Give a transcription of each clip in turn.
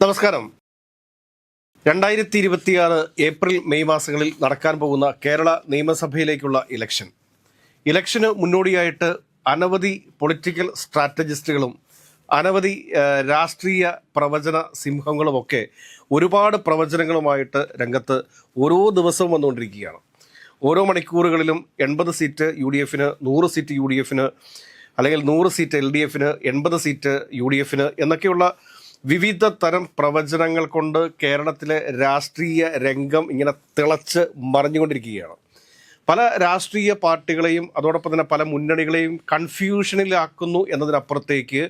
നമസ്കാരം. രണ്ടായിരത്തി ഇരുപത്തിയാറ് ഏപ്രിൽ മെയ് മാസങ്ങളിൽ നടക്കാൻ പോകുന്ന കേരള നിയമസഭയിലേക്കുള്ള ഇലക്ഷൻ. ഇലക്ഷന് മുന്നോടിയായിട്ട് അനവധി പൊളിറ്റിക്കൽ സ്ട്രാറ്റജിസ്റ്റുകളും അനവധി രാഷ്ട്രീയ പ്രവചന സിംഹങ്ങളുമൊക്കെ ഒരുപാട് പ്രവചനങ്ങളുമായിട്ട് രംഗത്ത് ഓരോ ദിവസവും വന്നുകൊണ്ടിരിക്കുകയാണ്. ഓരോ മണിക്കൂറുകളിലും എൺപത് സീറ്റ് യു ഡി എഫിന് നൂറ് സീറ്റ് യു ഡി എഫിന് അല്ലെങ്കിൽ നൂറ് സീറ്റ് എൽ ഡി എഫിന് എൺപത് സീറ്റ് യു ഡി എഫിന് എന്നൊക്കെയുള്ള വിവിധ തരം പ്രവചനങ്ങൾ കൊണ്ട് കേരളത്തിലെ രാഷ്ട്രീയ രംഗം ഇങ്ങനെ തിളച്ച് മറിഞ്ഞുകൊണ്ടിരിക്കുകയാണ്. പല രാഷ്ട്രീയ പാർട്ടികളെയും അതോടൊപ്പം തന്നെ പല മുന്നണികളെയും കൺഫ്യൂഷനിലാക്കുന്നു എന്നതിനപ്പുറത്തേക്ക്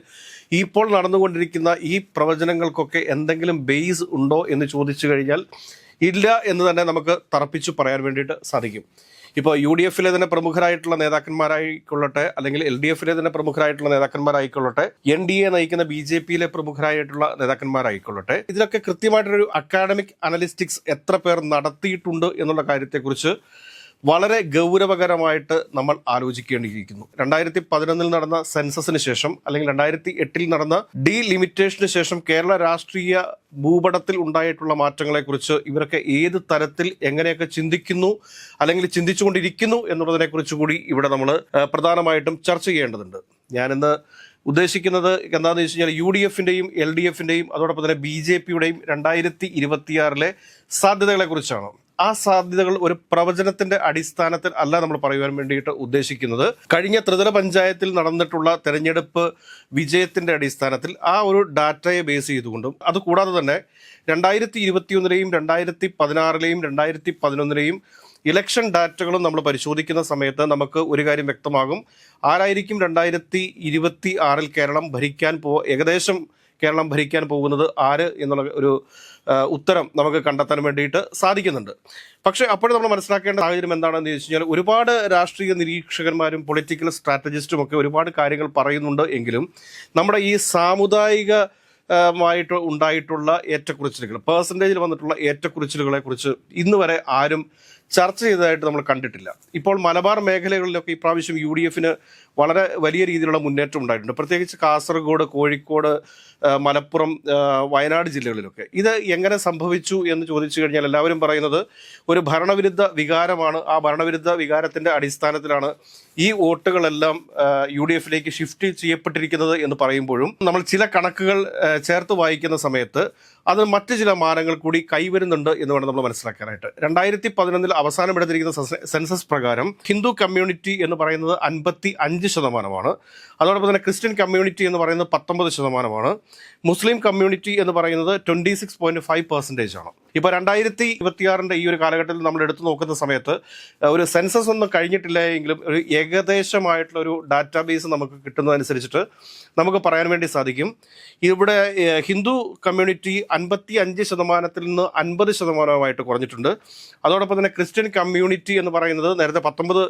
ഇപ്പോൾ നടന്നുകൊണ്ടിരിക്കുന്ന ഈ പ്രവചനങ്ങൾക്കൊക്കെ എന്തെങ്കിലും ബേസ് ഉണ്ടോ എന്ന് ചോദിച്ചു കഴിഞ്ഞാൽ ഇല്ല എന്ന് തന്നെ നമുക്ക് തറപ്പിച്ചു പറയാൻ വേണ്ടിയിട്ട് സാധിക്കും. ഇപ്പോൾ യു ഡി എഫിലെ തന്നെ പ്രമുഖരായിട്ടുള്ള നേതാക്കന്മാരായിക്കൊള്ളട്ടെ അല്ലെങ്കിൽ എൽ ഡി എഫിലെ തന്നെ പ്രമുഖരായിട്ടുള്ള നേതാക്കന്മാരായിക്കൊള്ളട്ടെ എൻ ഡി എ നയിക്കുന്ന ബി ജെ പിയിലെ പ്രമുഖരായിട്ടുള്ള നേതാക്കന്മാരായിക്കൊള്ളട്ടെ. ഇതിലൊക്കെ കൃത്യമായിട്ടൊരു അക്കാഡമിക് അനലിസ്റ്റിക്സ് എത്ര പേർ നടത്തിയിട്ടുണ്ട് എന്നുള്ള കാര്യത്തെക്കുറിച്ച് വളരെ ഗൗരവകരമായിട്ട് നമ്മൾ ആലോചിക്കേണ്ടിയിരിക്കുന്നു. രണ്ടായിരത്തി പതിനൊന്നിൽ നടന്ന സെൻസസിന് ശേഷം അല്ലെങ്കിൽ രണ്ടായിരത്തി എട്ടിൽ നടന്ന ഡി ലിമിറ്റേഷന് ശേഷം കേരള രാഷ്ട്രീയ ഭൂപടത്തിൽ ഉണ്ടായിട്ടുള്ള മാറ്റങ്ങളെക്കുറിച്ച് ഇവരൊക്കെ ഏത് തരത്തിൽ എങ്ങനെയൊക്കെ ചിന്തിക്കുന്നു അല്ലെങ്കിൽ ചിന്തിച്ചുകൊണ്ടിരിക്കുന്നു എന്നുള്ളതിനെക്കുറിച്ച് കൂടി ഇവിടെ നമ്മൾ പ്രധാനമായിട്ടും ചർച്ച ചെയ്യേണ്ടതുണ്ട്. ഞാനിന്ന് ഉദ്ദേശിക്കുന്നത് എന്താണെന്ന് വെച്ച് കഴിഞ്ഞാൽ യു ഡി എഫിന്റെയും എൽ ഡി എഫിന്റെയും അതോടൊപ്പം തന്നെ ബി ജെ പിയുടെയും രണ്ടായിരത്തി ഇരുപത്തിയാറിലെ സാധ്യതകളെ കുറിച്ചാണ് ആ സാധ്യതകൾ ഒരു പ്രവചനത്തിന്റെ അടിസ്ഥാനത്തിൽ അല്ല നമ്മൾ പറയുവാൻ വേണ്ടിയിട്ട് ഉദ്ദേശിക്കുന്നത്. കഴിഞ്ഞ ത്രിതല പഞ്ചായത്തിൽ നടന്നിട്ടുള്ള തെരഞ്ഞെടുപ്പ് വിജയത്തിന്റെ അടിസ്ഥാനത്തിൽ ആ ഒരു ഡാറ്റയെ ബേസ് ചെയ്തുകൊണ്ടും അതുകൂടാതെ തന്നെ രണ്ടായിരത്തി ഇരുപത്തിയൊന്നിലെയും രണ്ടായിരത്തി പതിനാറിലെയും രണ്ടായിരത്തി പതിനൊന്നിലെയും ഇലക്ഷൻ ഡാറ്റകളും നമ്മൾ പരിശോധിക്കുന്ന സമയത്ത് നമുക്ക് ഒരു കാര്യം വ്യക്തമാകും. ആരായിരിക്കും രണ്ടായിരത്തി ഇരുപത്തി ആറിൽ കേരളം ഭരിക്കാൻ പോ ഏകദേശം കേരളം ഭരിക്കാൻ പോകുന്നത് ആര് എന്നുള്ള ഒരു ഉത്തരം നമുക്ക് കണ്ടെത്താൻ വേണ്ടിയിട്ട് സാധിക്കുന്നുണ്ട്. പക്ഷേ അപ്പോഴും നമ്മൾ മനസ്സിലാക്കേണ്ട സാഹചര്യം എന്താണെന്ന് ചോദിച്ചു കഴിഞ്ഞാൽ ഒരുപാട് രാഷ്ട്രീയ നിരീക്ഷകന്മാരും പൊളിറ്റിക്കൽ സ്ട്രാറ്റജിസ്റ്റും ഒക്കെ ഒരുപാട് കാര്യങ്ങൾ പറയുന്നുണ്ട് എങ്കിലും നമ്മുടെ ഈ സാമുദായിക മായിട്ട് ഉണ്ടായിട്ടുള്ള ഏറ്റക്കുറിച്ചിലുകൾ പേഴ്സന്റേജിൽ വന്നിട്ടുള്ള ഏറ്റക്കുറിച്ചിലുകളെ കുറിച്ച് ഇന്ന് വരെ ആരും ചർച്ച ചെയ്തതായിട്ട് നമ്മൾ കണ്ടിട്ടില്ല. ഇപ്പോൾ മലബാർ മേഖലകളിലൊക്കെ ഇപ്രാവശ്യം യു ഡി എഫിന് വളരെ വലിയ രീതിയിലുള്ള മുന്നേറ്റം ഉണ്ടായിട്ടുണ്ട്. പ്രത്യേകിച്ച് കാസർഗോഡ് കോഴിക്കോട് മലപ്പുറം വയനാട് ജില്ലകളിലൊക്കെ. ഇത് എങ്ങനെ സംഭവിച്ചു എന്ന് ചോദിച്ചു കഴിഞ്ഞാൽ എല്ലാവരും പറയുന്നത് ഒരു ഭരണവിരുദ്ധ വികാരമാണ്. ആ ഭരണവിരുദ്ധ വികാരത്തിന്റെ അടിസ്ഥാനത്തിലാണ് ഈ വോട്ടുകളെല്ലാം യു ഡി എഫിലേക്ക് ഷിഫ്റ്റ് ചെയ്യപ്പെട്ടിരിക്കുന്നത് എന്ന് പറയുമ്പോഴും നമ്മൾ ചില കണക്കുകൾ ചേർത്ത് വായിക്കുന്ന സമയത്ത് അത് മറ്റ് ചില മാനങ്ങൾ കൂടി കൈവരുന്നുണ്ട് എന്ന് വേണം നമ്മൾ മനസ്സിലാക്കാനായിട്ട്. രണ്ടായിരത്തി പതിനൊന്നിൽ അവസാനം എടുത്തിരിക്കുന്ന സെൻസസ് പ്രകാരം ഹിന്ദു കമ്മ്യൂണിറ്റി എന്ന് പറയുന്നത് അൻപത്തി അഞ്ച് ശതമാനമാണ്. അതോടൊപ്പം തന്നെ ക്രിസ്ത്യൻ കമ്മ്യൂണിറ്റി എന്ന് പറയുന്നത് പത്തൊമ്പത് ശതമാനമാണ്. മുസ്ലിം കമ്മ്യൂണിറ്റി എന്ന് പറയുന്നത് twenty six point five percentage ആണ്. ഇപ്പോൾ രണ്ടായിരത്തി ഇരുപത്തിയാറിന്റെ ഈ ഒരു കാലഘട്ടത്തിൽ നമ്മൾ എടുത്തു നോക്കുന്ന സമയത്ത് ഒരു സെൻസസ് ഒന്നും കഴിഞ്ഞിട്ടില്ല എങ്കിലും ഒരു ഏകദേശമായിട്ടുള്ള ഒരു ഡാറ്റാബേസ് നമുക്ക് കിട്ടുന്നതനുസരിച്ചിട്ട് നമുക്ക് പറയാൻ വേണ്ടി സാധിക്കും. ഇവിടെ ഹിന്ദു കമ്മ്യൂണിറ്റി അൻപത്തി അഞ്ച് ശതമാനത്തിൽ നിന്ന് അൻപത് ശതമാനമായിട്ട് കുറഞ്ഞിട്ടുണ്ട്. അതോടൊപ്പം തന്നെ ക്രിസ്ത്യൻ കമ്മ്യൂണിറ്റി എന്ന് പറയുന്നത് നേരത്തെ പത്തൊമ്പത്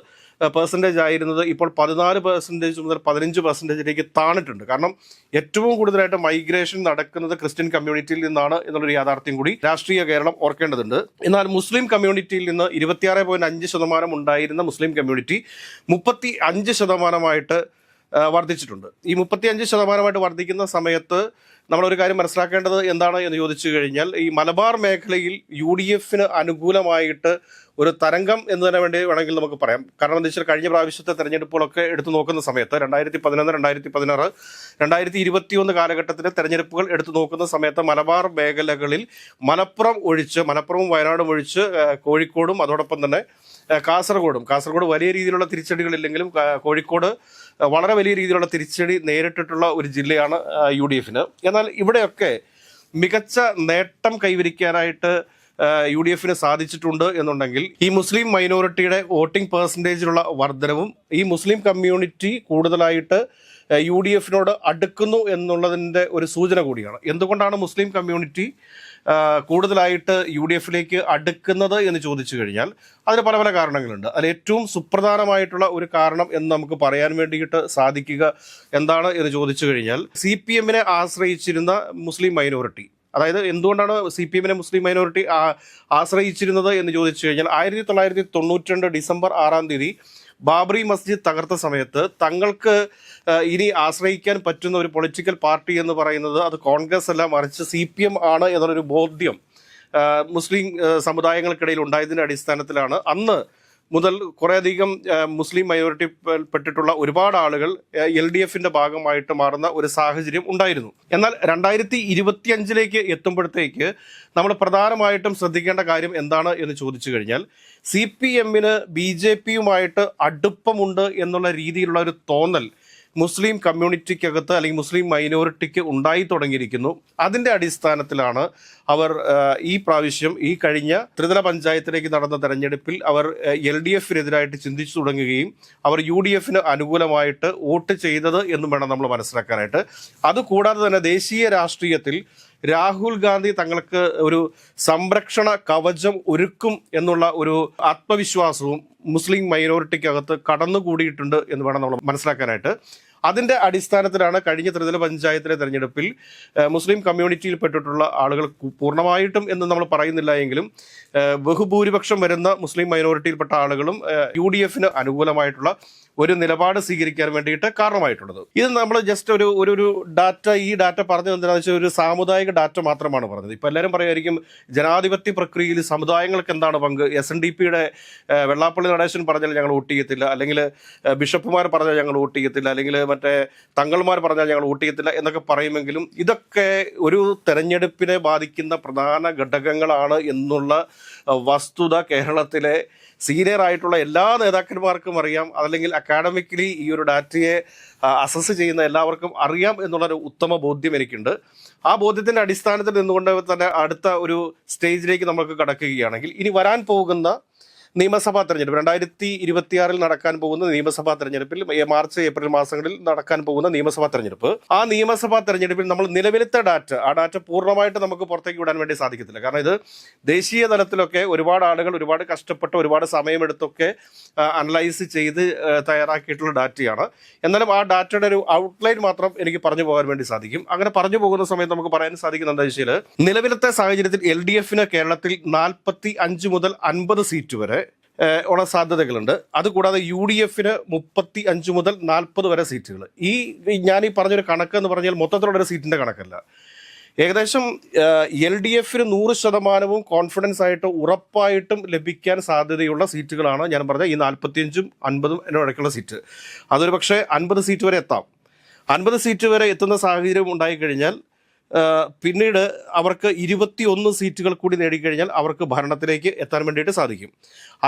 പെർസെന്റേജ് ആയിരുന്നത് ഇപ്പോൾ പതിനാല് പെർസെന്റേജ് മുതൽ പതിനഞ്ച് പെർസെന്റേജിലേക്ക് താണിട്ടുണ്ട്. കാരണം ഏറ്റവും കൂടുതലായിട്ട് മൈഗ്രേഷൻ നടക്കുന്നത് ക്രിസ്ത്യൻ കമ്മ്യൂണിറ്റിയിൽ നിന്നാണ് എന്നുള്ളൊരു യാഥാർത്ഥ്യം കൂടി രാഷ്ട്രീയ കേരളം ഓർക്കേണ്ടതുണ്ട്. എന്നാൽ മുസ്ലിം കമ്മ്യൂണിറ്റിയിൽ നിന്ന് ഇരുപത്തിയാറ് പോയിന്റ് അഞ്ച് ശതമാനം ഉണ്ടായിരുന്ന മുസ്ലിം കമ്മ്യൂണിറ്റി മുപ്പത്തി അഞ്ച് ശതമാനമായിട്ട് വർദ്ധിച്ചിട്ടുണ്ട്. ഈ മുപ്പത്തിയഞ്ച് ശതമാനമായിട്ട് വർദ്ധിക്കുന്ന സമയത്ത് നമ്മൾ ഒരു കാര്യം മനസ്സിലാക്കേണ്ടത് എന്താണ് എന്ന് ചോദിച്ചു കഴിഞ്ഞാൽ ഈ മലബാർ മേഖലയിൽ യു ഡി എഫിന് അനുകൂലമായിട്ട് ഒരു തരംഗം എന്ന് തന്നെ വേണ്ടി വേണമെങ്കിൽ നമുക്ക് പറയാം. കാരണം എന്താ വെച്ചാൽ കഴിഞ്ഞ പ്രാവശ്യത്തെ തെരഞ്ഞെടുപ്പുകളൊക്കെ എടുത്തു നോക്കുന്ന സമയത്ത് രണ്ടായിരത്തി പതിനൊന്ന് രണ്ടായിരത്തി പതിനാറ് രണ്ടായിരത്തി ഇരുപത്തിയൊന്ന് കാലഘട്ടത്തിലെ തെരഞ്ഞെടുപ്പുകൾ എടുത്തു നോക്കുന്ന സമയത്ത് മലബാർ മേഖലകളിൽ മലപ്പുറം ഒഴിച്ച് മലപ്പുറവും വയനാടും ഒഴിച്ച് കോഴിക്കോടും അതോടൊപ്പം തന്നെ കാസർഗോഡും. കാസർഗോഡ് വലിയ രീതിയിലുള്ള തിരിച്ചടികളില്ലെങ്കിലും കോഴിക്കോട് വളരെ വലിയ രീതിയിലുള്ള തിരിച്ചടി നേരിട്ടിട്ടുള്ള ഒരു ജില്ലയാണ് യു ഡി എഫിന് എന്നാൽ ഇവിടെയൊക്കെ മികച്ച നേട്ടം കൈവരിക്കാനായിട്ട് യു ഡി എഫിന് സാധിച്ചിട്ടുണ്ട് എന്നുണ്ടെങ്കിൽ ഈ മുസ്ലിം മൈനോറിറ്റിയുടെ വോട്ടിംഗ് പെർസെന്റേജിലുള്ള വർധനവും ഈ മുസ്ലിം കമ്മ്യൂണിറ്റി കൂടുതലായിട്ട് യു ഡി എഫിനോട് അടുക്കുന്നു എന്നുള്ളതിന്റെ ഒരു സൂചന കൂടിയാണ്. എന്തുകൊണ്ടാണ് മുസ്ലിം കമ്മ്യൂണിറ്റി കൂടുതലായിട്ട് യു ഡി എഫിലേക്ക് അടുക്കുന്നത് എന്ന് ചോദിച്ചു കഴിഞ്ഞാൽ അതിന് പല പല കാരണങ്ങളുണ്ട്. അതിൽ ഏറ്റവും സുപ്രധാനമായിട്ടുള്ള ഒരു കാരണം എന്ന് നമുക്ക് പറയാൻ വേണ്ടിയിട്ട് സാധിക്കുക എന്താണ് എന്ന് ചോദിച്ചു കഴിഞ്ഞാൽ സി പി എമ്മിനെ ആശ്രയിച്ചിരുന്ന മുസ്ലിം മൈനോറിറ്റി. അതായത് എന്തുകൊണ്ടാണ് സി പി എമ്മിനെ മുസ്ലിം മൈനോറിറ്റി ആശ്രയിച്ചിരുന്നത് എന്ന് ചോദിച്ചു കഴിഞ്ഞാൽ ആയിരത്തി തൊള്ളായിരത്തി തൊണ്ണൂറ്റി രണ്ട് ഡിസംബർ ആറാം തീയതി ബാബറി മസ്ജിദ് തകർത്ത സമയത്ത് തങ്ങൾക്ക് ഇനി ആശ്രയിക്കാൻ പറ്റുന്ന ഒരു പൊളിറ്റിക്കൽ പാർട്ടി എന്ന് പറയുന്നത് അത് കോൺഗ്രസ് അല്ല മറിച്ച് സി പി എം ആണ് എന്നുള്ളൊരു ബോധ്യം മുസ്ലിം സമുദായങ്ങൾക്കിടയിൽ ഉണ്ടായതിന്റെ അടിസ്ഥാനത്തിലാണ്. അന്ന് മുതൽ കുറേയധികം മുസ്ലിം മൈനോറിറ്റി പെട്ടിട്ടുള്ള ഒരുപാട് ആളുകൾ എൽ ഡി എഫിന്റെ ഭാഗമായിട്ട് മാറുന്ന ഒരു സാഹചര്യം ഉണ്ടായിരുന്നു. എന്നാൽ രണ്ടായിരത്തി ഇരുപത്തി അഞ്ചിലേക്ക് എത്തുമ്പോഴത്തേക്ക് നമ്മൾ പ്രധാനമായിട്ടും ശ്രദ്ധിക്കേണ്ട കാര്യം എന്താണ് എന്ന് ചോദിച്ചു കഴിഞ്ഞാൽ സി പി എമ്മിന് ബി ജെ പിയുമായിട്ട് അടുപ്പമുണ്ട് എന്നുള്ള രീതിയിലുള്ള ഒരു തോന്നൽ മുസ്ലിം കമ്മ്യൂണിറ്റിക്കകത്ത് അല്ലെങ്കിൽ മുസ്ലിം മൈനോറിറ്റിക്ക് ഉണ്ടായി തുടങ്ങിയിരിക്കുന്നു. അതിന്റെ അടിസ്ഥാനത്തിലാണ് അവർ ഈ പ്രാവശ്യം ഈ കഴിഞ്ഞ ത്രിതല പഞ്ചായത്തിലേക്ക് നടന്ന തെരഞ്ഞെടുപ്പിൽ അവർ എൽ ഡി എഫിനെതിരായിട്ട് ചിന്തിച്ചു തുടങ്ങുകയും അവർ യു ഡി എഫിന് അനുകൂലമായിട്ട് വോട്ട് ചെയ്തത് എന്നും വേണം നമ്മൾ മനസ്സിലാക്കാനായിട്ട്. അതുകൂടാതെ തന്നെ ദേശീയ രാഷ്ട്രീയത്തിൽ രാഹുൽ ഗാന്ധി തങ്ങൾക്ക് ഒരു സംരക്ഷണ കവചം ഒരുക്കും എന്നുള്ള ഒരു ആത്മവിശ്വാസവും മുസ്ലിം മൈനോറിറ്റിക്കകത്ത് കടന്നുകൂടിയിട്ടുണ്ട് എന്ന് വേണം നമ്മൾ മനസ്സിലാക്കാനായിട്ട്. അതിന്റെ അടിസ്ഥാനത്തിലാണ് കഴിഞ്ഞ ത്രിതല പഞ്ചായത്തിലെ തെരഞ്ഞെടുപ്പിൽ മുസ്ലിം മുസ്ലിം കമ്മ്യൂണിറ്റിയിൽപ്പെട്ടിട്ടുള്ള ആളുകൾ പൂർണമായിട്ടും എന്ന് നമ്മൾ പറയുന്നില്ല എങ്കിലും ബഹുഭൂരിപക്ഷം വരുന്ന മുസ്ലിം മൈനോറിറ്റിയിൽപ്പെട്ട ആളുകളും യു ഡി എഫിന് അനുകൂലമായിട്ടുള്ള ഒരു നിലപാട് സ്വീകരിക്കാൻ വേണ്ടിയിട്ട് കാരണമായിട്ടുള്ളത്. ഇത് നമ്മൾ ജസ്റ്റ് ഒരു ഒരു ഡാറ്റ ഈ ഡാറ്റ പറഞ്ഞു എന്താണെന്ന് വെച്ചാൽ ഒരു സാമുദായിക ഡാറ്റ മാത്രമാണ് പറഞ്ഞത്. ഇപ്പം എല്ലാവരും പറയുമായിരിക്കും ജനാധിപത്യ പ്രക്രിയയിൽ സമുദായങ്ങൾക്ക് എന്താണ് പങ്ക്? എസ് എൻ ഡി പിയുടെ വെള്ളാപ്പള്ളി നടേശൻ പറഞ്ഞാൽ ഞങ്ങൾ വോട്ട് ചെയ്യത്തില്ല. അല്ലെങ്കിൽ ബിഷപ്പുമാർ പറഞ്ഞാൽ ഞങ്ങൾ വോട്ട് ചെയ്യത്തില്ല. അല്ലെങ്കിൽ മറ്റേ തങ്ങൾമാർ പറഞ്ഞാൽ ഞങ്ങൾ വോട്ട് ചെയ്യത്തില്ല എന്നൊക്കെ പറയുമെങ്കിലും ഇതൊക്കെ ഒരു തെരഞ്ഞെടുപ്പിനെ ബാധിക്കുന്ന പ്രധാന ഘടകങ്ങളാണ് എന്നുള്ള വസ്തുത കേരളത്തിലെ സീനിയർ ആയിട്ടുള്ള എല്ലാ നേതാക്കന്മാർക്കും അറിയാം. അതല്ലെങ്കിൽ അക്കാഡമിക്കലി ഈ ഒരു ഡാറ്റയെ അസസ് ചെയ്യുന്ന എല്ലാവർക്കും അറിയാം എന്നുള്ളൊരു ഉത്തമ ബോധ്യം എനിക്കുണ്ട്. ആ ബോധ്യത്തിന്റെ അടിസ്ഥാനത്തിൽ നിന്നുകൊണ്ട് തന്നെ അടുത്ത ഒരു സ്റ്റേജിലേക്ക് നമുക്ക് കടക്കുകയാണെങ്കിൽ ഇനി വരാൻ പോകുന്ന നിയമസഭാ തെരഞ്ഞെടുപ്പ്. രണ്ടായിരത്തി ഇരുപത്തിയാറിൽ നടക്കാൻ പോകുന്ന നിയമസഭാ തെരഞ്ഞെടുപ്പിൽ മാർച്ച് ഏപ്രിൽ മാസങ്ങളിൽ നടക്കാൻ പോകുന്ന നിയമസഭാ തെരഞ്ഞെടുപ്പ്. ആ നിയമസഭാ തെരഞ്ഞെടുപ്പിൽ നമ്മൾ നിലവിലത്തെ ഡാറ്റ ആ ഡാറ്റ പൂർണമായിട്ട് നമുക്ക് പുറത്തേക്ക് വിടാൻ വേണ്ടി സാധിക്കത്തില്ല. കാരണം ഇത് ദേശീയ തലത്തിലൊക്കെ ഒരുപാട് ആളുകൾ ഒരുപാട് കഷ്ടപ്പെട്ട് ഒരുപാട് സമയമെടുത്തൊക്കെ അനലൈസ് ചെയ്ത് തയ്യാറാക്കിയിട്ടുള്ള ഡാറ്റയാണ്. എന്നാലും ആ ഡാറ്റയുടെ ഒരു ഔട്ട്ലൈൻ മാത്രം എനിക്ക് പറഞ്ഞു പോകാൻ വേണ്ടി സാധിക്കും. അങ്ങനെ പറഞ്ഞു പോകുന്ന സമയത്ത് നമുക്ക് പറയാൻ സാധിക്കുന്ന എന്താ വെച്ചാൽ നിലവിലത്തെ സാഹചര്യത്തിൽ എൽ ഡി എഫിന് കേരളത്തിൽ നാൽപ്പത്തി അഞ്ച് മുതൽ അൻപത് സീറ്റ് വരെ ഉള്ള സാധ്യതകളുണ്ട്. അതുകൂടാതെ യു ഡി എഫിന് മുപ്പത്തി അഞ്ച് മുതൽ നാൽപ്പത് വരെ സീറ്റുകൾ. ഈ ഞാൻ ഈ പറഞ്ഞൊരു കണക്ക് എന്ന് പറഞ്ഞാൽ മൊത്തത്തിലുള്ള ഒരു സീറ്റിന്റെ കണക്കല്ല. ഏകദേശം എൽ ഡി എഫിന് നൂറ് ശതമാനവും കോൺഫിഡൻസ് ആയിട്ട് ഉറപ്പായിട്ടും ലഭിക്കാൻ സാധ്യതയുള്ള സീറ്റുകളാണ് ഞാൻ പറഞ്ഞ ഈ നാൽപ്പത്തിയഞ്ചും അൻപതും ഇടയ്ക്കുള്ള സീറ്റ്. അതൊരു പക്ഷേ അൻപത് സീറ്റ് വരെ എത്താം. അൻപത് സീറ്റ് വരെ എത്തുന്ന സാഹചര്യം ഉണ്ടായിക്കഴിഞ്ഞാൽ പിന്നീട് അവർക്ക് ഇരുപത്തിയൊന്ന് സീറ്റുകൾ കൂടി നേടിക്കഴിഞ്ഞാൽ അവർക്ക് ഭരണത്തിലേക്ക് എത്താൻ വേണ്ടിയിട്ട് സാധിക്കും.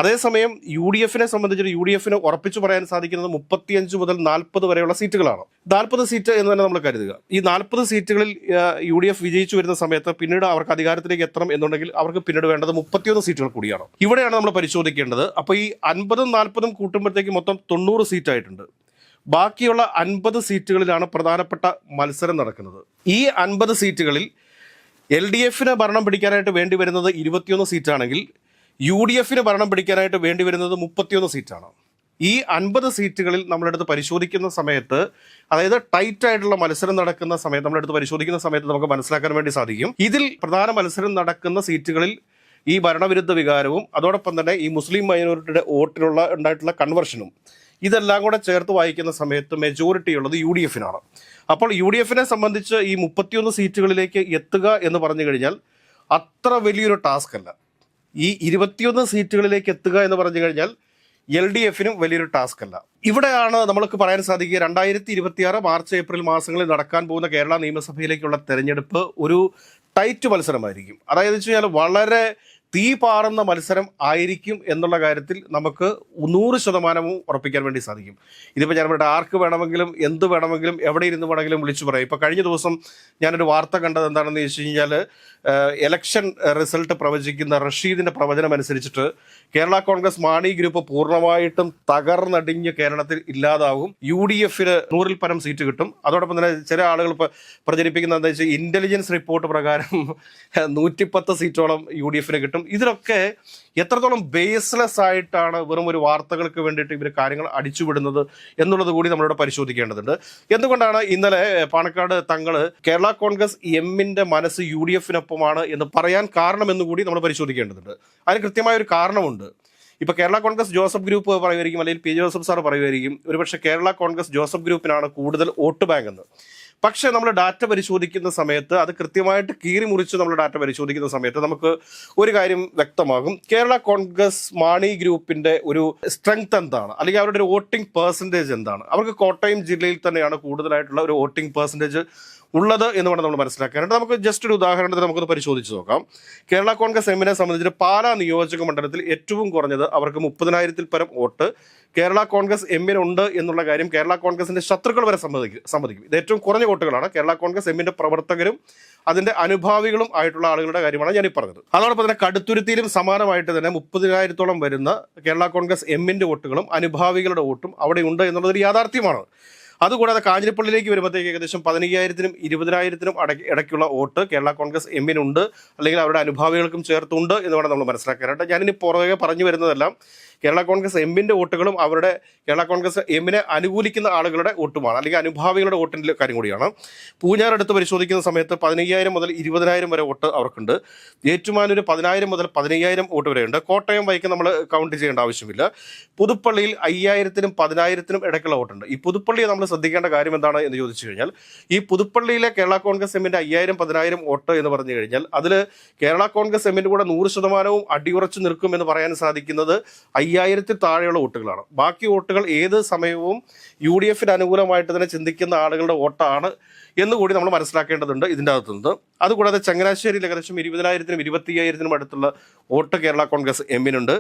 അതേസമയം യു ഡി എഫിനെ സംബന്ധിച്ച് യു ഡി എഫിന് ഉറപ്പിച്ചു പറയാൻ സാധിക്കുന്നത് മുപ്പത്തിയഞ്ച് മുതൽ നാൽപ്പത് വരെയുള്ള സീറ്റുകളാണ്. നാൽപ്പത് സീറ്റ് എന്ന് തന്നെ നമ്മൾ കരുതുക. ഈ നാൽപ്പത് സീറ്റുകളിൽ യു ഡി എഫ് വിജയിച്ചു വരുന്ന സമയത്ത് പിന്നീട് അവർക്ക് അധികാരത്തിലേക്ക് എത്തണം എന്നുണ്ടെങ്കിൽ അവർക്ക് പിന്നീട് വേണ്ടത് മുപ്പത്തിയൊന്ന് സീറ്റുകൾ കൂടിയാണ്. ഇവിടെയാണ് നമ്മൾ പരിശോധിക്കേണ്ടത്. അപ്പോൾ ഈ അൻപതും നാൽപ്പതും കൂട്ടുമ്പോഴത്തേക്ക് മൊത്തം തൊണ്ണൂറ് സീറ്റായിട്ടുണ്ട്. ബാക്കിയുള്ള അൻപത് സീറ്റുകളിലാണ് പ്രധാനപ്പെട്ട മത്സരം നടക്കുന്നത്. ഈ അൻപത് സീറ്റുകളിൽ എൽ ഡി എഫിന് ഭരണം പിടിക്കാനായിട്ട് വേണ്ടി വരുന്നത് ഇരുപത്തിയൊന്ന് സീറ്റാണെങ്കിൽ യു ഡി എഫിന് ഭരണം പിടിക്കാനായിട്ട് വേണ്ടി വരുന്നത് മുപ്പത്തിയൊന്ന് സീറ്റാണ്. ഈ അൻപത് സീറ്റുകളിൽ നമ്മളെടുത്ത് പരിശോധിക്കുന്ന സമയത്ത് അതായത് ടൈറ്റ് ആയിട്ടുള്ള മത്സരം നടക്കുന്ന സമയത്ത് നമ്മളെടുത്ത് പരിശോധിക്കുന്ന സമയത്ത് നമുക്ക് മനസ്സിലാക്കാൻ വേണ്ടി സാധിക്കും. ഇതിൽ പ്രധാന മത്സരം നടക്കുന്ന സീറ്റുകളിൽ ഈ ഭരണവിരുദ്ധ വികാരവും അതോടൊപ്പം തന്നെ ഈ മുസ്ലിം മൈനോറിറ്റിയുടെ വോട്ടിലുള്ള ഉണ്ടായിട്ടുള്ള കൺവർഷനും ഇതെല്ലാം കൂടെ ചേർത്ത് വായിക്കുന്ന സമയത്ത് മെജോറിറ്റി ഉള്ളത് യു ഡി എഫിനാണ് അപ്പോൾ യു ഡി എഫിനെ സംബന്ധിച്ച് ഈ മുപ്പത്തിയൊന്ന് സീറ്റുകളിലേക്ക് എത്തുക എന്ന് പറഞ്ഞു കഴിഞ്ഞാൽ അത്ര വലിയൊരു ടാസ്ക് അല്ല. ഈ ഇരുപത്തിയൊന്ന് സീറ്റുകളിലേക്ക് എത്തുക എന്ന് പറഞ്ഞു കഴിഞ്ഞാൽ എൽ ഡി എഫിനും വലിയൊരു ടാസ്ക് അല്ല. ഇവിടെയാണ് നമ്മൾക്ക് പറയാൻ സാധിക്കുക രണ്ടായിരത്തി ഇരുപത്തിയാറ് മാർച്ച് ഏപ്രിൽ മാസങ്ങളിൽ നടക്കാൻ പോകുന്ന കേരള നിയമസഭയിലേക്കുള്ള തെരഞ്ഞെടുപ്പ് ഒരു ടൈറ്റ് മത്സരമായിരിക്കും. അതായത് വെച്ച് കഴിഞ്ഞാൽ വളരെ തീ പാറുന്ന മത്സരം ആയിരിക്കും എന്നുള്ള കാര്യത്തിൽ നമുക്ക് നൂറ് ശതമാനവും ഉറപ്പിക്കാൻ വേണ്ടി സാധിക്കും. ഇതിപ്പോൾ ഞാൻ ഇവിടെ ആർക്ക് വേണമെങ്കിലും എന്ത് വേണമെങ്കിലും എവിടെ ഇരുന്ന് വേണമെങ്കിലും വിളിച്ചു പറയാം. ഇപ്പോൾ കഴിഞ്ഞ ദിവസം ഞാനൊരു വാർത്ത കണ്ടത് എന്താണെന്ന് ചോദിച്ചു കഴിഞ്ഞാൽ എലക്ഷൻ റിസൾട്ട് പ്രവചിക്കുന്ന റഷീദിന്റെ പ്രവചനം അനുസരിച്ചിട്ട് കേരള കോൺഗ്രസ് മാണി ഗ്രൂപ്പ് പൂർണമായിട്ടും തകർന്നടിഞ്ഞ് കേരളത്തിൽ ഇല്ലാതാവും. യു ഡി എഫിന് നൂറിൽ പരം സീറ്റ് കിട്ടും. അതോടൊപ്പം തന്നെ ചില ആളുകൾ പ്രചരിപ്പിക്കുന്ന എന്താ വെച്ചാൽ ഇന്റലിജൻസ് റിപ്പോർട്ട് പ്രകാരം നൂറ്റിപ്പത്ത് സീറ്റോളം യു ഡി എഫിന് കിട്ടും. ഇതിലൊക്കെ എത്രത്തോളം ബേസ്ലെസ് ആയിട്ടാണ് വെറും ഒരു വാർത്തകൾക്ക് വേണ്ടിയിട്ട് ഇവർ കാര്യങ്ങൾ അടിച്ചുവിടുന്നത് എന്നുള്ളത് കൂടി നമ്മളിവിടെ പരിശോധിക്കേണ്ടതുണ്ട്. എന്തുകൊണ്ടാണ് ഇന്നലെ പാണക്കാട് തങ്ങൾ കേരള കോൺഗ്രസ് എമ്മിന്റെ മനസ്സ് യു ഡി എഫിനൊപ്പമാണ് എന്ന് പറയാൻ കാരണമെന്ന് കൂടി നമ്മൾ പരിശോധിക്കേണ്ടതുണ്ട്. അതിന് കൃത്യമായ ഒരു കാരണമുണ്ട്. ഇപ്പൊ കേരള കോൺഗ്രസ് ജോസഫ് ഗ്രൂപ്പ് പറയുമായിരിക്കും അല്ലെങ്കിൽ പി ജോസഫ് സാർ പറയുമായിരിക്കും ഒരുപക്ഷെ കേരള കോൺഗ്രസ് ജോസഫ് ഗ്രൂപ്പിനാണ് കൂടുതൽ വോട്ട് ബാങ്ക് എന്ന് പക്ഷേ നമ്മൾ ഡാറ്റ പരിശോധിക്കുന്ന സമയത്ത് അത് കൃത്യമായിട്ട് കീറി മുറിച്ച് നമ്മൾ ഡാറ്റ പരിശോധിക്കുന്ന സമയത്ത് നമുക്ക് ഒരു കാര്യം വ്യക്തമാകും. കേരള കോൺഗ്രസ് മാണി ഗ്രൂപ്പിന്റെ ഒരു സ്ട്രെങ്ത് എന്താണ്? അല്ലെങ്കിൽ അവരുടെ ഒരു വോട്ടിംഗ് പെർസെന്റേജ് എന്താണ്? അവർക്ക് കോട്ടയം ജില്ലയിൽ തന്നെയാണ് കൂടുതലായിട്ടുള്ള ഒരു വോട്ടിംഗ് പെർസെന്റേജ് ഉള്ളത് എന്ന് വേണം നമ്മൾ മനസ്സിലാക്കാനായിട്ട് നമുക്ക് ജസ്റ്റ് ഒരു ഉദാഹരണത്തിന് നമുക്കൊന്ന് പരിശോധിച്ച് നോക്കാം. കേരള കോൺഗ്രസ് എമ്മിനെ സംബന്ധിച്ച് പാലാ നിയോജക മണ്ഡലത്തിൽ ഏറ്റവും കുറഞ്ഞത് അവർക്ക് മുപ്പതിനായിരത്തിൽ പരം വോട്ട്. കേരള കോൺഗ്രസ് എമ്മിനുണ്ട് എന്നുള്ള കാര്യം കേരള കോൺഗ്രസിന്റെ ശത്രുക്കൾ വരെ സമ്മതിക്കും സമ്മതിക്കും. ഇത് ഏറ്റവും കുറഞ്ഞ വോട്ടുകളാണ്. കേരള കോൺഗ്രസ് എമ്മിന്റെ പ്രവർത്തകരും അതിന്റെ അനുഭാവികളും ആയിട്ടുള്ള ആളുകളുടെ കാര്യമാണ് ഈ പറഞ്ഞത്. അതോടൊപ്പം തന്നെ കടുത്തുരുത്തിയിലും സമാനമായിട്ട് തന്നെ മുപ്പതിനായിരത്തോളം വരുന്ന കേരള കോൺഗ്രസ് എമ്മിന്റെ വോട്ടുകളും അനുഭാവികളുടെ വോട്ടും അവിടെ ഉണ്ട് എന്നുള്ളത് യാഥാർത്ഥ്യമാണ്. അതുകൂടാതെ കാഞ്ഞിരപ്പള്ളിയിലേക്ക് വരുമ്പോഴത്തേക്ക് ഏകദേശം പതിനയ്യായിരത്തിനും ഇരുപതിനായിരത്തിനും അടയ്ക്ക് ഇടയ്ക്കുള്ള വോട്ട് കേരള കോൺഗ്രസ് എമ്മിനുണ്ട്. അല്ലെങ്കിൽ അവരുടെ അനുഭാവികൾക്കും ചേർത്തുണ്ട് എന്ന് വേണം നമ്മൾ മനസ്സിലാക്കാനായിട്ട് ഞാനിനി പുറകെ പറഞ്ഞു വരുന്നതെല്ലാം കേരള കോൺഗ്രസ് എമ്മിന്റെ വോട്ടുകളും അവരുടെ കേരള കോൺഗ്രസ് എമ്മിനെ അനുകൂലിക്കുന്ന ആളുകളുടെ വോട്ടുമാണ്. അല്ലെങ്കിൽ അനുഭാവികളുടെ വോട്ടിന്റെ കാര്യം കൂടിയാണ്. പൂഞ്ഞാർ എടുത്ത് പരിശോധിക്കുന്ന സമയത്ത് പതിനയ്യായിരം മുതൽ ഇരുപതിനായിരം വരെ വോട്ട് അവർക്കുണ്ട്. ഏറ്റുമാനൂർ പതിനായിരം മുതൽ പതിനയ്യായിരം വോട്ട് വരെയുണ്ട്. കോട്ടയം വൈക്ക് നമ്മൾ കൗണ്ട് ചെയ്യേണ്ട ആവശ്യമില്ല. പുതുപ്പള്ളിയിൽ അയ്യായിരത്തിനും പതിനായിരത്തിനും ഇടയ്ക്കുള്ള വോട്ടുണ്ട്. ഈ പുതുപ്പള്ളിയെ നമ്മൾ ശ്രദ്ധിക്കേണ്ട കാര്യം എന്താണ് എന്ന് ചോദിച്ചു കഴിഞ്ഞാൽ ഈ പുതുപ്പള്ളിയിലെ കേരള കോൺഗ്രസ് എമ്മിന്റെ അയ്യായിരം പതിനായിരം വോട്ട് എന്ന് പറഞ്ഞു കഴിഞ്ഞാൽ അതിൽ കേരള കോൺഗ്രസ് എമ്മിന്റെ കൂടെ നൂറ് ശതമാനവും അടിയുറച്ചു നിൽക്കും എന്ന് പറയാൻ സാധിക്കുന്നത് അയ്യായിരത്തിൽ താഴെയുള്ള വോട്ടുകളാണ്. ബാക്കി വോട്ടുകൾ ഏത് സമയവും യു ഡി എഫിന് അനുകൂലമായിട്ട് തന്നെ ചിന്തിക്കുന്ന ആളുകളുടെ വോട്ടാണ് എന്ന് കൂടി നമ്മൾ മനസ്സിലാക്കേണ്ടതുണ്ട് ഇതിന്റെ അകത്തുനിന്ന്. അതുകൂടാതെ ചങ്ങനാശ്ശേരിയിൽ ഏകദേശം ഇരുപതിനായിരത്തിനും ഇരുപത്തി അയ്യായിരത്തിനും അടുത്തുള്ള വോട്ട് കേരള കോൺഗ്രസ് എമ്മിനുണ്ട്.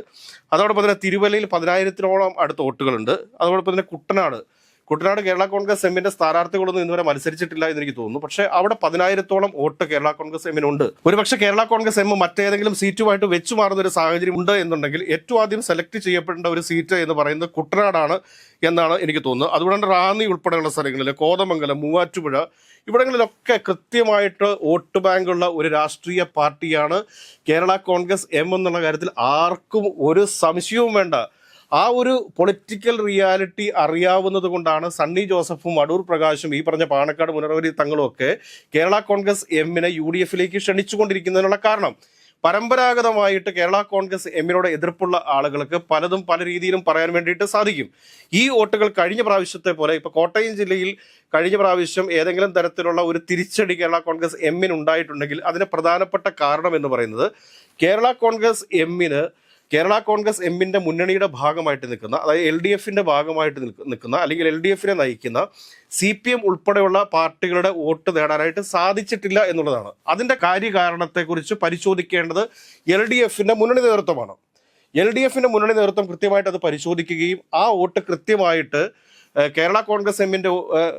അതോടൊപ്പം തന്നെ തിരുവല്ലയിൽ പതിനായിരത്തിനോളം അടുത്ത വോട്ടുകളുണ്ട്. അതോടൊപ്പം തന്നെ കുട്ടനാട് കുട്ടനാട് കേരള കോൺഗ്രസ് എമ്മിന്റെ സ്ഥാനാർത്ഥികളൊന്നും ഇന്നുവരെ മത്സരിച്ചിട്ടില്ല എന്ന് എനിക്ക് തോന്നുന്നു. പക്ഷേ അവിടെ പതിനായിരത്തോളം വോട്ട് കേരള കോൺഗ്രസ് എമ്മിനുണ്ട്. ഒരുപക്ഷെ കേരള കോൺഗ്രസ് എം മറ്റേതെങ്കിലും സീറ്റുമായിട്ട് വെച്ചു മാറുന്ന ഒരു സാഹചര്യം ഉണ്ട് എന്നുണ്ടെങ്കിൽ ഏറ്റവും ആദ്യം സെലക്ട് ചെയ്യപ്പെടേണ്ട ഒരു സീറ്റ് എന്ന് പറയുന്നത് കുട്ടനാടാണ് എന്നാണ് എനിക്ക് തോന്നുന്നത്. അതുകൊണ്ട് റാന്നി ഉൾപ്പെടെയുള്ള സ്ഥലങ്ങളിൽ കോതമംഗലം മൂവാറ്റുപുഴ ഇവിടങ്ങളിലൊക്കെ കൃത്യമായിട്ട് വോട്ട് ബാങ്കുള്ള ഒരു രാഷ്ട്രീയ പാർട്ടിയാണ് കേരള കോൺഗ്രസ് എം എന്നുള്ള കാര്യത്തിൽ ആർക്കും ഒരു സംശയവും വേണ്ട. ആ ഒരു പൊളിറ്റിക്കൽ റിയാലിറ്റി അറിയാവുന്നത് കൊണ്ടാണ് സണ്ണി ജോസഫും അടൂർ പ്രകാശും ഈ പറഞ്ഞ പാണക്കാട് മുനറവരി തങ്ങളും ഒക്കെ കേരള കോൺഗ്രസ് എമ്മിനെ യു ഡി എഫിലേക്ക് ക്ഷണിച്ചുകൊണ്ടിരിക്കുന്നതിനുള്ള കാരണം. പരമ്പരാഗതമായിട്ട് കേരള കോൺഗ്രസ് എമ്മിനോട് എതിർപ്പുള്ള ആളുകൾക്ക് പലതും പല രീതിയിലും പറയാൻ വേണ്ടിയിട്ട് സാധിക്കും. ഈ വോട്ടുകൾ കഴിഞ്ഞ പ്രാവശ്യത്തെ പോലെ ഇപ്പൊ കോട്ടയം ജില്ലയിൽ കഴിഞ്ഞ പ്രാവശ്യം ഏതെങ്കിലും തരത്തിലുള്ള ഒരു തിരിച്ചടി കേരള കോൺഗ്രസ് എമ്മിന് ഉണ്ടായിട്ടുണ്ടെങ്കിൽ അതിന് പ്രധാനപ്പെട്ട കാരണം എന്ന് പറയുന്നത് കേരള കോൺഗ്രസ് എമ്മിന് കേരള കോൺഗ്രസ് എമ്മിന്റെ മുന്നണിയുടെ ഭാഗമായിട്ട് നിൽക്കുന്ന അതായത് എൽ ഡി എഫിന്റെ ഭാഗമായിട്ട് നിൽക്ക- നിൽക്കുന്ന അല്ലെങ്കിൽ എൽ ഡി എഫിനെ നയിക്കുന്ന സി പി എം ഉൾപ്പെടെയുള്ള പാർട്ടികളുടെ വോട്ട് നേടാനായിട്ട് സാധിച്ചിട്ടില്ല എന്നുള്ളതാണ്. അതിന്റെ കാര്യകാരണത്തെക്കുറിച്ച് പരിശോധിക്കേണ്ടത് എൽ ഡി എഫിന്റെ മുന്നണി നേതൃത്വമാണ്. എൽ ഡി എഫിന്റെ മുന്നണി നേതൃത്വം കൃത്യമായിട്ട് അത് പരിശോധിക്കുകയും ആ വോട്ട് കൃത്യമായിട്ട് കേരള കോൺഗ്രസ് എമ്മിന്റെ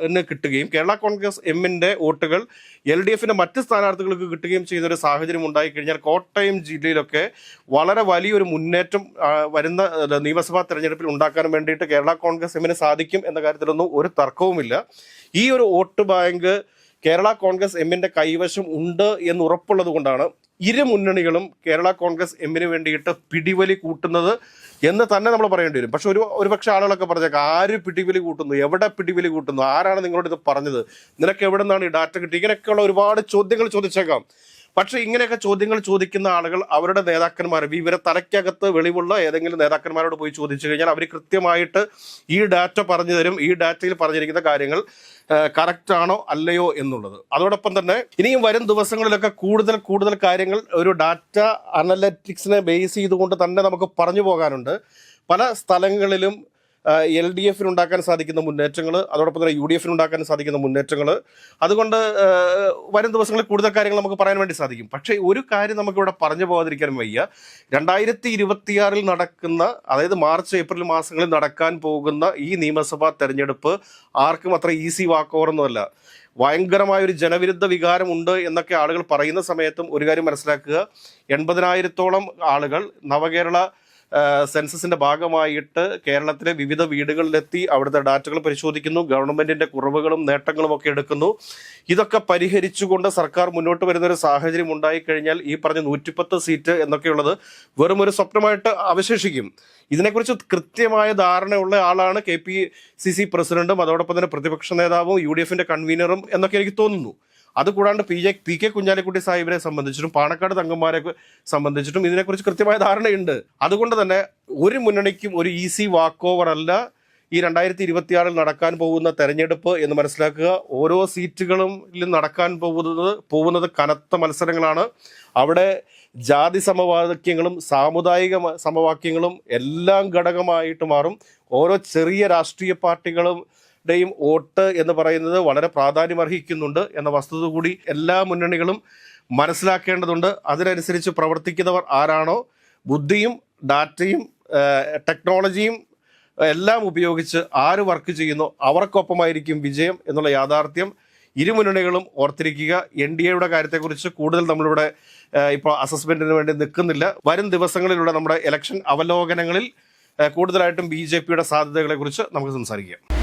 ന് കിട്ടുകയും കേരള കോൺഗ്രസ് എമ്മിന്റെ വോട്ടുകൾ എൽ ഡി എഫിന്റെ മറ്റ് സ്ഥാനാർത്ഥികൾക്ക് കിട്ടുകയും ചെയ്യുന്ന ഒരു സാഹചര്യം ഉണ്ടായിക്കഴിഞ്ഞാൽ കോട്ടയം ജില്ലയിലൊക്കെ വളരെ വലിയൊരു മുന്നേറ്റം വരുന്ന നിയമസഭാ തെരഞ്ഞെടുപ്പിൽ ഉണ്ടാക്കാൻ വേണ്ടിയിട്ട് കേരള കോൺഗ്രസ് എമ്മിന് സാധിക്കും എന്ന കാര്യത്തിലൊന്നും ഒരു തർക്കവുമില്ല. ഈ ഒരു വോട്ട് ബാങ്ക് കേരള കോൺഗ്രസ് എമ്മിന്റെ കൈവശം ഉണ്ട് എന്ന് ഉറപ്പുള്ളത് കൊണ്ടാണ് ഇരു മുന്നണികളും കേരള കോൺഗ്രസ് എമ്മിന് വേണ്ടിയിട്ട് പിടിവലി കൂട്ടുന്നത് എന്ന് തന്നെ നമ്മൾ പറയേണ്ടി വരും. പക്ഷെ ഒരു ഒരുപക്ഷെ ആളുകളൊക്കെ പറഞ്ഞേക്കാം ആര് പിടിവലി കൂട്ടുന്നു? എവിടെ പിടിവലി കൂട്ടുന്നു? ആരാണ് നിങ്ങളോട് ഇത് പറഞ്ഞത്? നിനക്ക് എവിടെ നിന്നാണ് ഈ ഡാറ്റ കിട്ടി ഇങ്ങനെയൊക്കെയുള്ള ഒരുപാട് ചോദ്യങ്ങൾ ചോദിച്ചേക്കാം. പക്ഷെ ഇങ്ങനെയൊക്കെ ചോദ്യങ്ങൾ ചോദിക്കുന്ന ആളുകൾ അവരുടെ നേതാക്കന്മാർ ഇവരെ തലയ്ക്കകത്ത് വെളിവുള്ള ഏതെങ്കിലും നേതാക്കന്മാരോട് പോയി ചോദിച്ചു കഴിഞ്ഞാൽ അവർ കൃത്യമായിട്ട് ഈ ഡാറ്റ പറഞ്ഞു തരും ഈ ഡാറ്റയിൽ പറഞ്ഞിരിക്കുന്ന കാര്യങ്ങൾ കറക്റ്റ് ആണോ അല്ലയോ എന്നുള്ളത്. അതോടൊപ്പം തന്നെ ഇനിയും വരും ദിവസങ്ങളിലൊക്കെ കൂടുതൽ കൂടുതൽ കാര്യങ്ങൾ ഒരു ഡാറ്റ അനലറ്റിക്സിനെ ബേസ് ചെയ്തുകൊണ്ട് തന്നെ നമുക്ക് പറഞ്ഞു പോകാനുണ്ട്. പല സ്ഥലങ്ങളിലും എൽ ഡി എഫിന് ഉണ്ടാക്കാൻ സാധിക്കുന്ന മുന്നേറ്റങ്ങൾ അതോടൊപ്പം തന്നെ യു ഡി എഫിന് ഉണ്ടാക്കാൻ സാധിക്കുന്ന മുന്നേറ്റങ്ങൾ അതുകൊണ്ട് വരും ദിവസങ്ങളിൽ കൂടുതൽ കാര്യങ്ങൾ നമുക്ക് പറയാൻ വേണ്ടി സാധിക്കും. പക്ഷേ ഒരു കാര്യം നമുക്കിവിടെ പറഞ്ഞു പോകാതിരിക്കാൻ വയ്യ. രണ്ടായിരത്തി ഇരുപത്തിയാറിൽ നടക്കുന്ന അതായത് മാർച്ച് ഏപ്രിൽ മാസങ്ങളിൽ നടക്കാൻ പോകുന്ന ഈ നിയമസഭാ തെരഞ്ഞെടുപ്പ് ആർക്കും അത്ര ഈസി വാക്ക് ഭയങ്കരമായ ഒരു ജനവിരുദ്ധ വികാരം ഉണ്ട് എന്നൊക്കെ ആളുകൾ പറയുന്ന സമയത്തും ഒരു കാര്യം മനസ്സിലാക്കുക. എൺപതിനായിരത്തോളം ആളുകൾ നവകേരള സെൻസസിന്റെ ഭാഗമായിട്ട് കേരളത്തിലെ വിവിധ വീടുകളിലെത്തി അവിടുത്തെ ഡാറ്റകൾ പരിശോധിക്കുന്നു ഗവൺമെന്റിന്റെ കുറവുകളും നേട്ടങ്ങളും ഒക്കെ എടുക്കുന്നു. ഇതൊക്കെ പരിഹരിച്ചുകൊണ്ട് സർക്കാർ മുന്നോട്ട് വരുന്ന ഒരു സാഹചര്യം ഉണ്ടായിക്കഴിഞ്ഞാൽ ഈ പറഞ്ഞ നൂറ്റിപ്പത്ത് സീറ്റ് എന്നൊക്കെയുള്ളത് വെറും ഒരു സ്വപ്നമായിട്ട് അവശേഷിക്കും. ഇതിനെക്കുറിച്ച് കൃത്യമായ ധാരണയുള്ള ആളാണ് കെ പി സി സി പ്രസിഡന്റും അതോടൊപ്പം തന്നെ പ്രതിപക്ഷ നേതാവും യു ഡി എഫിന്റെ കൺവീനറും എന്നൊക്കെ എനിക്ക് തോന്നുന്നു. അതുകൂടാണ്ട് P J P K Kunhalikutty സാഹിബിനെ സംബന്ധിച്ചിട്ടും പാണക്കാട് തങ്കന്മാരെ സംബന്ധിച്ചിട്ടും ഇതിനെക്കുറിച്ച് കൃത്യമായ ധാരണയുണ്ട്. അതുകൊണ്ട് തന്നെ ഒരു മുന്നണിക്കും ഒരു ഈസി വാക്ക് ഓവർ അല്ല ഈ രണ്ടായിരത്തി ഇരുപത്തിയാറിൽ നടക്കാൻ പോകുന്ന തെരഞ്ഞെടുപ്പ് എന്ന് മനസ്സിലാക്കുക. ഓരോ സീറ്റുകളും നടക്കാൻ പോകുന്നത് പോകുന്നത് കനത്ത മത്സരങ്ങളാണ്. അവിടെ ജാതി സമവാക്യങ്ങളും സാമുദായിക സമവാക്യങ്ങളും എല്ലാം ഘടകമായിട്ട് മാറും. ഓരോ ചെറിയ രാഷ്ട്രീയ പാർട്ടികളും ടെയും വോട്ട് എന്ന് പറയുന്നത് വളരെ പ്രാധാന്യം അർഹിക്കുന്നുണ്ട് എന്ന വസ്തുത കൂടി എല്ലാ മുന്നണികളും മനസ്സിലാക്കേണ്ടതുണ്ട്. അതിനനുസരിച്ച് പ്രവർത്തിക്കുന്നവർ ആരാണോ ബുദ്ധിയും ഡാറ്റയും ടെക്നോളജിയും എല്ലാം ഉപയോഗിച്ച് ആര് വർക്ക് ചെയ്യുന്നു അവർക്കൊപ്പമായിരിക്കും വിജയം എന്നുള്ള യാഥാർത്ഥ്യം ഇരു മുന്നണികളും ഓർത്തിരിക്കുക. എൻ ഡി എയുടെ കാര്യത്തെക്കുറിച്ച് കൂടുതൽ നമ്മളിവിടെ ഇപ്പോൾ അസസ്മെന്റിന് വേണ്ടി നിൽക്കുന്നില്ല. വരും ദിവസങ്ങളിലൂടെ നമ്മുടെ ഇലക്ഷൻ അവലോകനങ്ങളിൽ കൂടുതലായിട്ടും ബി ജെ പിയുടെ സാധ്യതകളെക്കുറിച്ച് നമുക്ക് സംസാരിക്കാം.